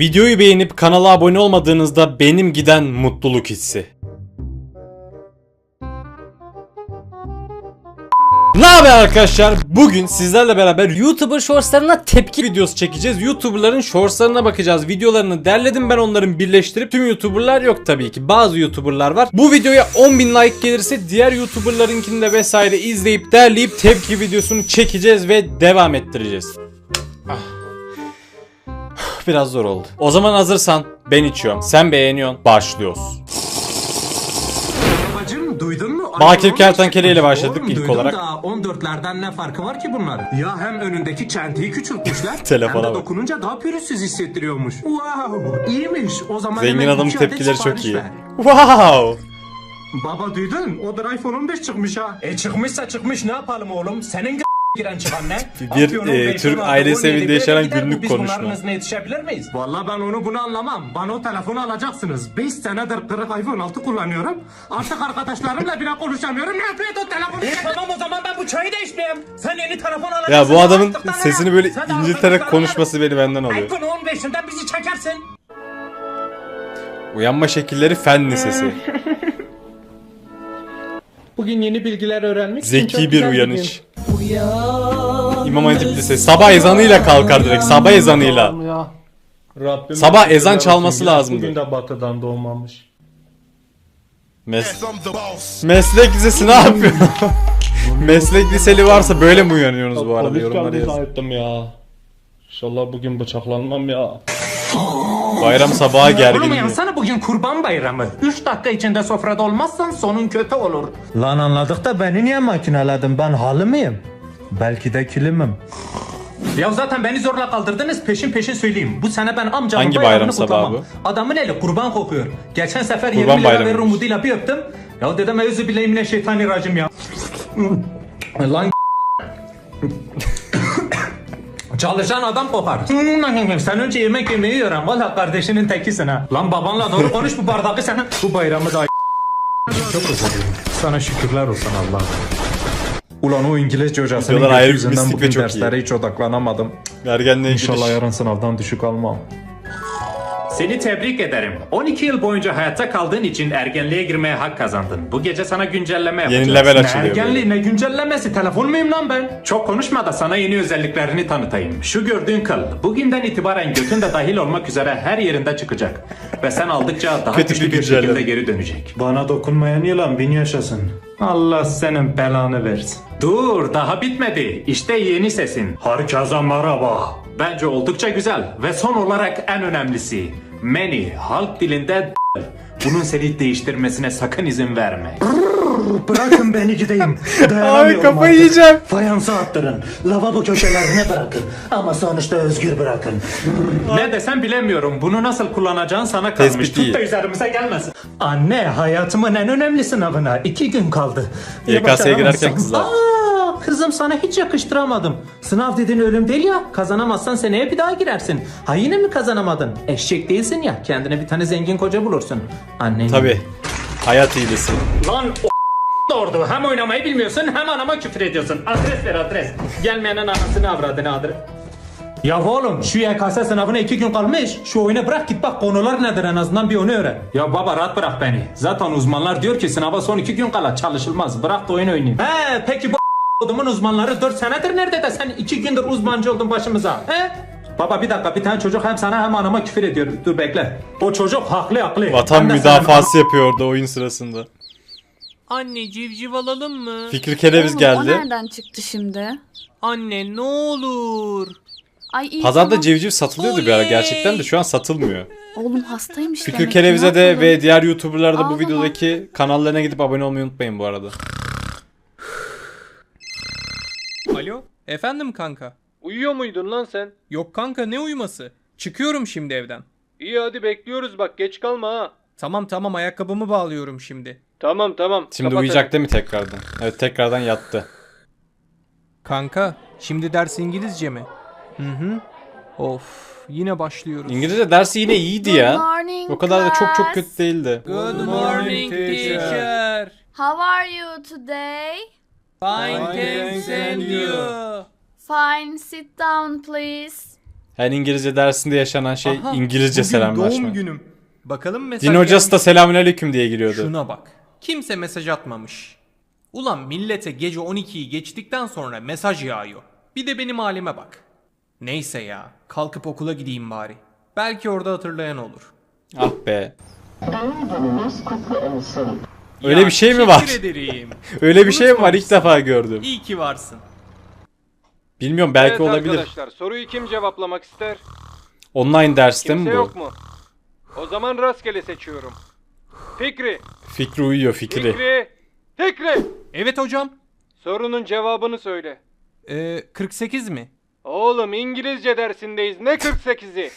Videoyu beğenip kanala abone olmadığınızda benim giden mutluluk hissi. Ne haber arkadaşlar? Bugün sizlerle beraber YouTuber Shorts'larına tepki videosu çekeceğiz. YouTuber'ların Shorts'larına bakacağız. Videolarını derledim ben onların birleştirip tüm YouTuber'lar yok tabii ki. Bazı YouTuber'lar var. Bu videoya 10.000 like gelirse diğer YouTuber'larınkini de vesaire izleyip derleyip tepki videosunu çekeceğiz ve devam ettireceğiz. Biraz zor oldu. O zaman hazırsan ben içiyorum. Sen beğeniyorsun. Başlıyoruz. Bacım duydun mu? Bakir Kertenkele ile başladık Oğlum, ilk duydum olarak. Da 14'lerden ne farkı var ki bunların? Ya hem önündeki çentiyi küçültmüşler Telefona hem de dokununca daha pürüzsüz hissettiriyormuş. Wow iyiymiş. O zaman Zengin hemen adamın iki adet tepkileri çok sipariş iyi. ver. Wow. Baba duydun? O da iPhone 15 çıkmış ha. E çıkmışsa çıkmış ne yapalım oğlum? Senin g- giren çıkan ne? Bir, e, 5, Türk 16, ailesi 17, evinde yaşanan günlük Biz konuşma. hızına yetişebilir miyiz? Valla ben onu bunu anlamam. Bana o telefonu alacaksınız. 5 senedir kırık iPhone 6 kullanıyorum. Artık arkadaşlarımla bile konuşamıyorum. Nefret o telefonu. E tamam o zaman ben bu çayı da içmeyeyim. Sen yeni telefon alacaksın. Ya bu adamın ne sesini böyle incelterek konuşması beni benden alıyor. iPhone 15'inden bizi çekersin. Uyanma şekilleri fen lisesi. Bugün yeni bilgiler öğrenmek için Zeki çok bir uyanış. İmam Hatip Lisesi. Sabah ezanıyla kalkar direkt. Sabah ezanıyla. Rabbim Sabah ezan olsun. çalması Ya lazımdı. Bugün de batıdan doğmamış. Mes Meslek lisesi ne yapıyor? Meslek liseli varsa böyle mi uyanıyorsunuz bu arada Polis yorumlara geldi yazın. zannettim ya. İnşallah bugün bıçaklanmam ya. Bayram sabahı Oğlum gerginliği. yansana bugün kurban bayramı. 3 dakika içinde sofrada olmazsan sonun kötü olur. Lan anladık da beni niye makineledin? Ben halı mıyım? Belki de kilimim. Ya zaten beni zorla kaldırdınız peşin peşin söyleyeyim. Bu sene ben amcamın Hangi bayramını bayram sabahı kutlamam. bu? Adamın eli kurban kokuyor. Geçen sefer Kurban 20 lira bayramıymış. verir umuduyla bir öptüm. Ya dedim özü bileyim şeytani racim ya. Lan Çalışan adam kokar. Sen önce yemek yemeyi öğren. Valla kardeşinin tekisin ha. Lan babanla doğru konuş bu bardağı sana. Bu bayramı da Çok özledim. Sana şükürler olsun Allah'ım. Ulan o İngilizce hocasının ayrı yüzünden mistik ve bugün çok iyi. derslere hiç odaklanamadım. Ergenliğe İnşallah giriş. yarın sınavdan düşük almam. Seni tebrik ederim. 12 yıl boyunca hayatta kaldığın için ergenliğe girmeye hak kazandın. Bu gece sana güncelleme yapacağız. Yeni level Ne açılıyor ergenliği ne güncellemesi? Telefon muyum lan ben? Çok konuşma da sana yeni özelliklerini tanıtayım. Şu gördüğün kıl. Bugünden itibaren götün de dahil olmak üzere her yerinde çıkacak. Ve sen aldıkça daha Kötü güçlü bir bir şekilde güncelleme. geri dönecek. Bana dokunmayan yılan bin yaşasın. Allah senin belanı versin. Dur daha bitmedi. İşte yeni sesin. Herkese merhaba. Bence oldukça güzel ve son olarak en önemlisi many halk dilinde bunun seni değiştirmesine sakın izin verme. Bırakın beni gideyim. Ay Dayanamıyorum kafayı artık. yiyeceğim. Fayansı attırın. Lavabo köşelerine bırakın. Ama sonuçta özgür bırakın. ne desem bilemiyorum. Bunu nasıl kullanacağın sana kalmış. Tespit Tut da üzerimize gelmesin. Anne hayatımın en önemli sınavına iki gün kaldı. YKS'ye girerken kızlar. Aa, kızım sana hiç yakıştıramadım. Sınav dediğin ölüm değil ya. Kazanamazsan seneye bir daha girersin. Ha yine mi kazanamadın? Eşek değilsin ya. Kendine bir tane zengin koca bulursun. Annen. Tabi. Hayat iyilisi. Lan o doğurdu. Hem oynamayı bilmiyorsun hem anama küfür ediyorsun. Adres ver adres. Gelmeyenin anasını avradını adres. Ya oğlum şu YKS sınavına iki gün kalmış. Şu oyunu bırak git bak konular nedir en azından bir onu öğren. Ya baba rahat bırak beni. Zaten uzmanlar diyor ki sınava son iki gün kala çalışılmaz. Bırak da oyun oynayayım. He peki bu odumun uzmanları 4 senedir nerede de sen iki gündür uzmancı oldun başımıza. He? Baba bir dakika bir tane çocuk hem sana hem anama küfür ediyor. Dur bekle. O çocuk haklı haklı. Vatan Ben de müdafası yapıyor orada oyun sırasında. Anne civciv alalım mı? Fikri Kereviz Oğlum, O geldi. nereden çıktı şimdi? Anne ne olur. Ay iyi Pazarda tamam. civciv satılıyordu bir ara gerçekten de şu an satılmıyor. Oğlum hastaymış Fikri demek ki, Kereviz'e de yapalım? ve diğer YouTuber'lara da bu Ağlama. videodaki kanallarına gidip abone olmayı unutmayın bu arada. Efendim kanka? Uyuyor muydun lan sen? Yok kanka ne uyuması? Çıkıyorum şimdi evden. İyi hadi bekliyoruz bak geç kalma ha. Tamam tamam ayakkabımı bağlıyorum şimdi. Tamam tamam. Şimdi uyuyacak değil mi tekrardan? Evet tekrardan yattı. Kanka şimdi ders İngilizce mi? Hı hı. Of yine başlıyoruz. İngilizce dersi yine iyiydi Good ya. morning, O kadar da çok çok class. kötü değildi. Good morning teacher. How are you today? Fine thanks and you. Fine, sit down please. Her İngilizce dersinde yaşanan şey Aha, İngilizce bugün selamlaşma. doğum günüm. Bakalım mesaj Din hocası da gelmiş. selamünaleyküm diye giriyordu. Şuna bak. Kimse mesaj atmamış. Ulan millete gece 12'yi geçtikten sonra mesaj yağıyor. Bir de benim halime bak. Neyse ya. Kalkıp okula gideyim bari. Belki orada hatırlayan olur. Ah be. Öyle Ya, bir şey mi var? Teşekkür ederim. Öyle bir şey mi var? İlk defa gördüm. İyi ki varsın. Bilmiyorum belki evet olabilir. arkadaşlar soruyu kim cevaplamak ister? Online derste mi Kimse bu? yok mu? O zaman rastgele seçiyorum. Fikri, Fikri uyuyor Fikri. Fikri, Fikri! Evet hocam. Sorunun cevabını söyle. Ee, 48 mi? Oğlum İngilizce dersindeyiz ne 48'i?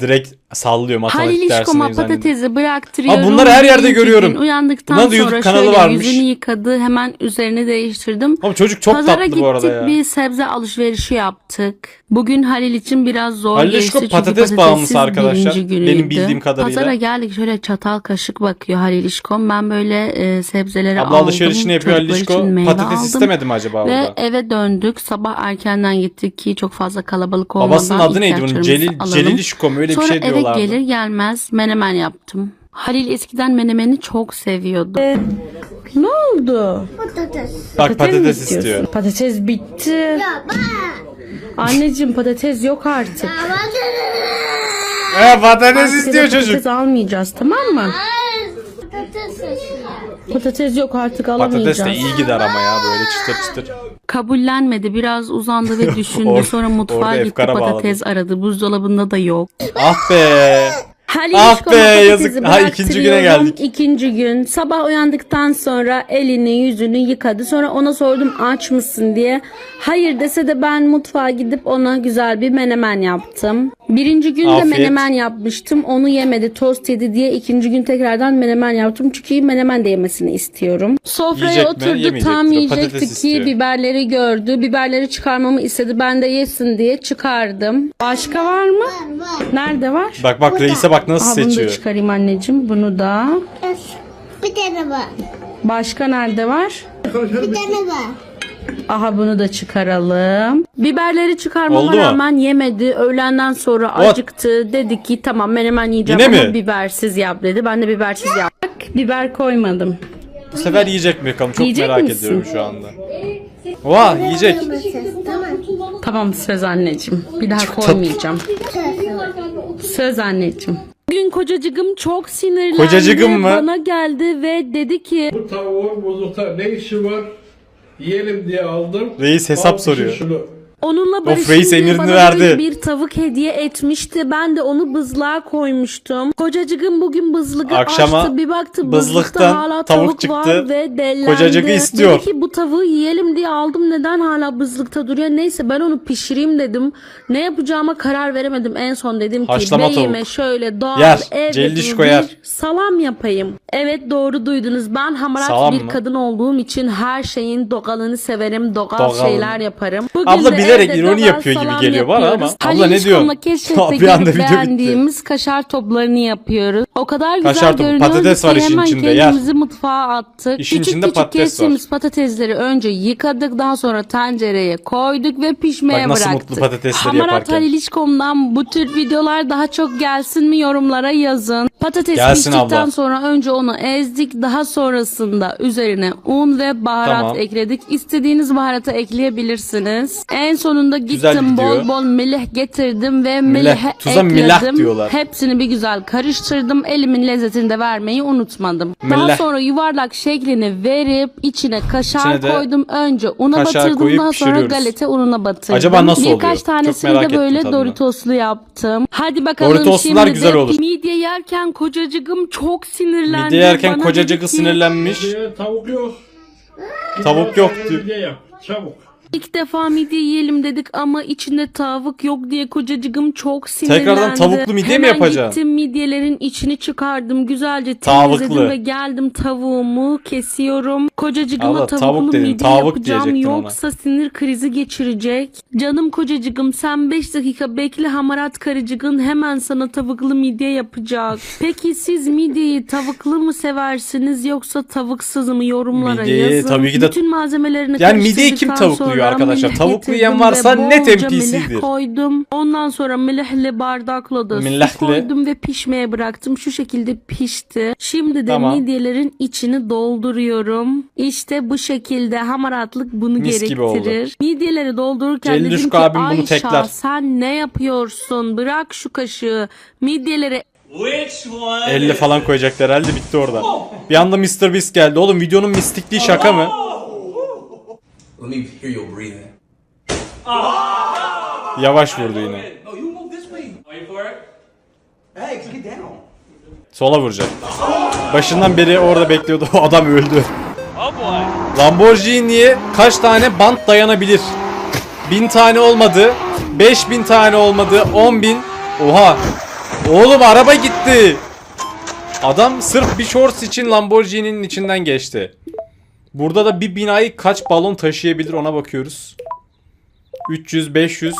Direkt sallıyor matematik Halil İşkom'a zannediyor. patatesi bıraktırıyorum. Ha, bunları her yerde görüyorum. Uyandıktan Bunların da YouTube sonra kanalı şöyle varmış. yüzünü yıkadı. Hemen üzerini değiştirdim. Oğlum çocuk çok Pazara tatlı gittik bu arada ya. bir sebze alışverişi yaptık. Bugün Halil için biraz zor Halil geçti İşko çünkü patates patatetsiz bağımlısı arkadaşlar. birinci günüydü. Benim bildiğim kadarıyla. Pazara geldik şöyle çatal kaşık bakıyor Halil İşkom. Ben böyle e, sebzeleri Abla aldım. alışverişini yapıyor Halil Çocuklar İşko. için meyve Patates aldım. istemedi mi acaba Ve orada? eve döndük. Sabah erkenden gittik ki çok fazla kalabalık olmadan Babasının adı neydi bunun? ihtiyaçlarımızı Celil, alalım. Celil İşko mu? Öyle bir Sonra şey eve diyorlardı. gelir gelmez menemen yaptım. Halil eskiden menemeni çok seviyordu. Ne oldu? Bak patates istiyor. istiyorsun? Patates bitti. Anneciğim patates yok artık. He patates Artık istiyor eve çocuk. Patates almayacağız tamam mı? Patates yok artık alamayacağız. Patates de iyi gider ama ya böyle çıtır çıtır. Kabullenmedi. Biraz uzandı ve düşündü. Or- Sonra mutfağa gitti efkara patates aradı. Buzdolabında da yok. Ah be. Halil Ah be, patatesi yazık. Ha, ikinci güne bıraktırıyorum. geldik. İkinci gün sabah uyandıktan sonra elini yüzünü yıkadı. Sonra ona sordum aç mısın diye. Hayır dese de ben mutfağa gidip ona güzel bir menemen yaptım. Birinci gün de Afiyet. menemen yapmıştım. Onu yemedi tost yedi diye ikinci gün tekrardan menemen yaptım. Çünkü menemen de yemesini istiyorum. Sofraya Yiyecek mi? oturdu Yemeyecektir. tam yiyecekti patates ki istiyor. biberleri gördü. Biberleri çıkarmamı istedi. Ben de yesin diye çıkardım. Başka var mı? Nerede var? Bak bak reise bak nasıl Aha, bunu da seçiyor. çıkarayım anneciğim. Bunu da. Bir tane var. Başka nerede var? Bir tane var. Aha bunu da çıkaralım. Biberleri çıkarmama Oldu mu? rağmen yemedi. Öğlenden sonra What? acıktı. Dedi ki tamam menemen yiyeceğim Yine ama mi? bibersiz yap dedi. Ben de bibersiz yaptım. Biber koymadım. Bu sefer yiyecek mi bakalım çok Yiyecek merak misin? ediyorum şu anda. Oha yiyecek. Tamam. Tamam söz anneciğim. Bir daha koymayacağım. Söz anneciğim. Bugün kocacığım çok sinirlendi. Kocacığım mı? Bana geldi ve dedi ki Bu tavuğun buzlukta ne işi var? Yiyelim diye aldım. Reis hesap Al, soruyor. Şunu. Onunla barışayım reis diye bana verdi. böyle bir tavuk hediye etmişti. Ben de onu bızlığa koymuştum. Kocacığım bugün bızlığı Akşama açtı. Bir baktı bızlıktan bızlıkta hala tavuk tavuk, çıktı. var ve dellendi. Kocacığı istiyor. Dedi ki bu tavuğu yiyelim diye aldım. Neden hala bızlıkta duruyor? Neyse ben onu pişireyim dedim. Ne yapacağıma karar veremedim. En son dedim ki Haşlama beyime tavuk. şöyle doğal Yer. ev yapımı koyar. bir salam yapayım. Evet doğru duydunuz. Ben hamarat Salam bir mı? kadın olduğum için her şeyin doğalını severim. Doğal, Doğal. şeyler yaparım. Bugün Abla de bilerek evde ironi yapıyor gibi geliyor bana ama. Abla ne diyorsun? Bir anda video bitti. beğendiğimiz kaşar toplarını yapıyoruz. O kadar güzel Kaşar topu, görünüyor patates var işin içinde, yer. kendimizi mutfağa attık. İşin küçük içinde küçük patates var. kestiğimiz patatesleri önce yıkadık. Daha sonra tencereye koyduk ve pişmeye Bak nasıl bıraktık. mutlu patatesleri Hamarat yaparken. Halil İşkom'dan bu tür videolar daha çok gelsin mi yorumlara yazın. Patates Gelsin piştikten abla. sonra önce onu ezdik. Daha sonrasında üzerine un ve baharat Tamam. ekledik. İstediğiniz baharatı ekleyebilirsiniz. En sonunda gittim bol bol milih getirdim ve Milih. Tuza ekledim. milah diyorlar. Hepsini bir güzel karıştırdım. Elimin lezzetini de vermeyi unutmadım. Daha sonra yuvarlak şeklini verip içine kaşar İçine de koydum. Önce una kaşar batırdım. koyup Daha sonra pişiriyoruz. galeta ununa batırdım. Acaba nasıl oluyor? Birkaç Çok tanesini merak de ettim böyle tadını. Doritoslu yaptım. Hadi bakalım Doritoslular şimdi güzel de olur. midye yerken kocacığım çok sinirlendi. Midye yerken Bana ki, sinirlenmiş. Ee, tavuk yok. Tavuk yok diyor. Midye yap. Çabuk. İlk defa midye yiyelim dedik ama içinde tavuk yok diye kocacığım çok sinirlendi. Tekrardan tavuklu midye mi Hemen yapacaksın? gittim midyelerin içini çıkardım. Güzelce Tavuklu. temizledim ve geldim tavuğumu kesiyorum. Kocacığıma Abla, tavuklu tavuk dedin, midye tavuk yapacağım diyecektin ona. yoksa sinir krizi geçirecek. Canım kocacığım sen 5 dakika bekle hamarat karıcığın hemen sana tavuklu midye yapacak. Peki siz midyeyi tavuklu mu seversiniz yoksa tavuksız mı yorumlara Midyeyi yazın. tabii ki de- Bütün malzemelerini Yani midyeyi kim karıştırdıktan tavukluyor yapıyor arkadaşlar. Tavuklu ve varsa net NPC'dir. koydum. Ondan sonra milihli bardakla da Millahli. su koydum ve pişmeye bıraktım. Şu şekilde pişti. Şimdi de Tamam. midyelerin içini dolduruyorum. İşte bu şekilde hamaratlık bunu Mis gibi oldu. gerektirir. Midyeleri doldururken Celil dedim Uşku ki abim bunu Ayşe tekler." sen ne yapıyorsun? Bırak şu kaşığı. Midyeleri 50 falan koyacaklar herhalde bitti orada. Bir anda Mr. Beast geldi. Oğlum videonun mistikliği şaka mı? Let me hear your breathing. Yavaş vurdu yine. No, you move this way. Wait for it. Hey, get down. Sola vuracak. Başından beri orada bekliyordu. O adam öldü. Lamborghini'ye kaç tane bant dayanabilir? 1000 tane olmadı. 5000 tane olmadı. 10.000. Oha. Oğlum araba gitti. Adam sırf bir shorts için Lamborghini'nin içinden geçti. Burada da bir binayı kaç balon taşıyabilir ona bakıyoruz. 300, 500.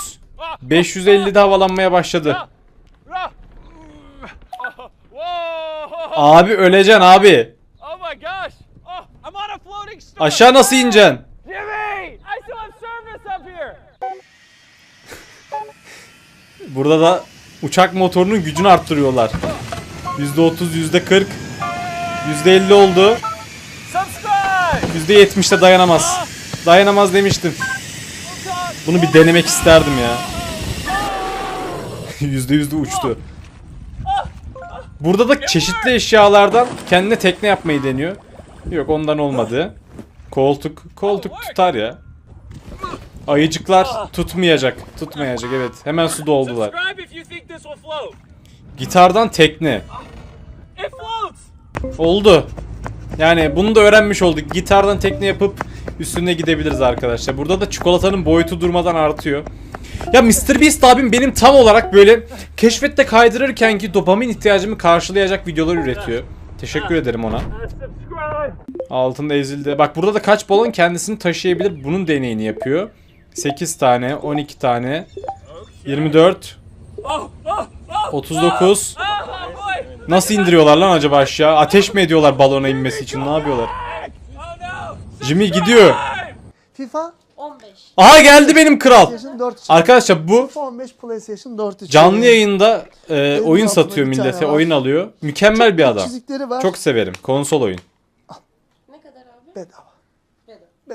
550'de havalanmaya başladı. Abi öleceksin abi. Oh! Oh! Aşağı nasıl ineceksin? Burada da uçak motorunun gücünü arttırıyorlar. %30, %40, %50 oldu. Subscribe! %70'de dayanamaz. Dayanamaz demiştim. Bunu bir denemek isterdim ya. %100'de uçtu. Burada da çeşitli eşyalardan kendine tekne yapmayı deniyor. Yok ondan olmadı. Koltuk, koltuk tutar ya. Ayıcıklar tutmayacak. Tutmayacak evet. Hemen su doldular. Gitardan tekne. Oldu. Yani bunu da öğrenmiş olduk. Gitardan tekne yapıp üstüne gidebiliriz arkadaşlar. Burada da çikolatanın boyutu durmadan artıyor. Ya Mr. Beast abim benim tam olarak böyle keşfette kaydırırken ki dopamin ihtiyacımı karşılayacak videolar üretiyor. Teşekkür ederim ona. Altında ezildi. Bak burada da kaç balon kendisini taşıyabilir. Bunun deneyini yapıyor. 8 tane, 12 tane, 24, 39. Nasıl indiriyorlar lan acaba aşağı? Ateş mi ediyorlar balona inmesi için? Ne yapıyorlar? Jimmy gidiyor. FIFA Aha geldi benim kral. PlayStation 4 için. Arkadaşlar bu FIFA 15 PlayStation 4 için. canlı yayında e, Benim oyun altımda satıyor bir tane millete, var. oyun alıyor. Mükemmel bir adam. Çizikleri var. Çok severim. Konsol oyun. bedava.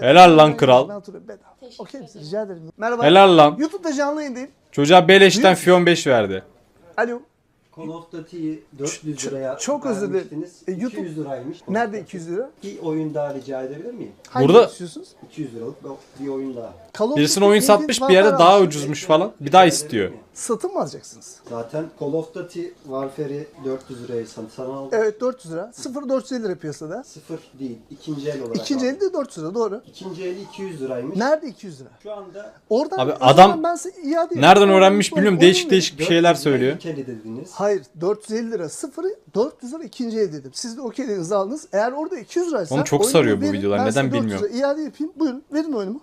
Helal lan kral. Ben oturuyorum bedava. Okey misin? Rica ederim. Merhaba. Helal lan. YouTube'da canlı yayındayım. Çocuğa beleşten Fion 5 verdi. Alo. Call of Duty'yi 400 liraya çok özür dilerim. vermiştiniz. E, YouTube- 200 liraymış. Nerede 200 lira? Bir oyun daha rica edebilir miyim? Hangi Burada- istiyorsunuz? 200 liralık bir oyun daha. Call of Birisine Duty oyun satmış bir yere daha almış. ucuzmuş falan. Bir daha istiyor. Satın mı alacaksınız? Zaten Call of Duty Warfare'i 400 liraya satın aldım. Evet 400 lira. 0 450 lira piyasada. Sıfır değil. ikinci el olarak İkinci aldım. elde 400 lira doğru. İkinci eli 200 liraymış. Nerede 200 lira? Şu anda Oradan Abi o adam zaman ben size iade. Nereden öğrenmiş bilmiyorum. oyun Değişik değişik bir şeyler 400 liraya söylüyor. ilk eli dediniz. Hayır 450 lira sıfırı 400 lira ikinci el dedim. Siz de okey dediniz aldınız. Eğer orada 200 liraysa Oğlum çok oyunu sarıyor bu videolar. ben Neden size 400 bilmiyorum. lira iade yapayım. Buyurun verin oyunumu.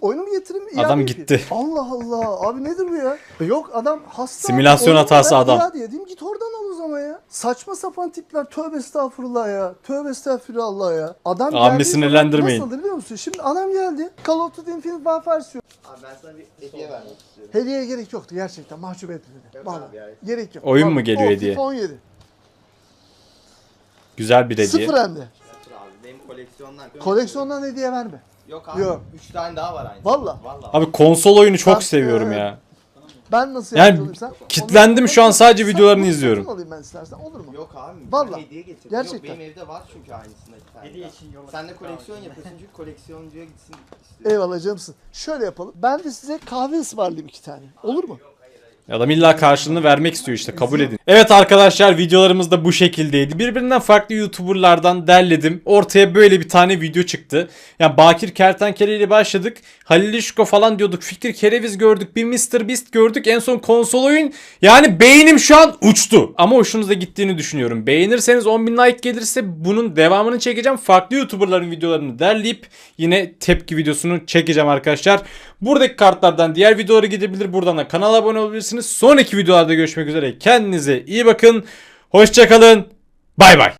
Oyunumu getireyim iade Adam gitti. Allah Allah abi nedir bu ya? E Yok adam hasta. Simülasyon Oyunumu hatası adam. iade edeyim git oradan al o zaman ya. Saçma sapan tipler tövbe estağfurullah ya. Tövbe estağfurullah ya. Adam zaman sinirlendirmeyin. Nasıldı biliyor musun? Şimdi adam geldi. Call of Duty Infinite Warfare istiyor. Abi ben sana bir hediye vermek istiyorum. Hediyeye gerek yoktu gerçekten mahcup etme beni. Vallahi abi ya. gerek yok. Oyun Vallahi. mu geliyor hediye? FIFA 17. Güzel bir hediye. Sıfır hem de. Abi benim koleksiyondan. Koleksiyondan hediye verme. Yok abi, Yok. 3 tane daha var aynı. Valla. Abi konsol oyunu çok Bak, seviyorum e, ya. Ben nasıl Yani yardımcı sen? kitlendim şu an sadece Sen- videolarını bunu izliyorum. Satın alayım ben istersen olur mu? Yok abi. Valla. ben hediye getirdim. Gerçekten. Yok benim evde var çünkü aynısında iki tane. Hediye için yola. Sen de koleksiyon yapıyorsun çünkü koleksiyoncuya gitsin istiyorum. Eyvallah canımsın. Şöyle yapalım. Ben de size kahve ısmarlayayım iki tane. Olur mu? Adam illa karşılığını vermek istiyor işte kabul edin. Evet arkadaşlar videolarımız da bu şekildeydi. Birbirinden farklı YouTuber'lardan derledim. Ortaya böyle bir tane video çıktı. Yani Bakir Kertenkele ile başladık. Halil İşko falan diyorduk. Fikir Kereviz gördük. Bir Mr. Beast gördük. En son konsol oyun. Yani beynim şu an uçtu. Ama hoşunuza gittiğini düşünüyorum. Beğenirseniz 10.000 like gelirse bunun devamını çekeceğim. Farklı YouTuber'ların videolarını derleyip yine tepki videosunu çekeceğim arkadaşlar. Buradaki kartlardan diğer videolara gidebilir. Buradan da kanala abone olabilirsiniz. Sonraki videolarda görüşmek üzere. Kendinize iyi bakın. Hoşçakalın. Bay bay.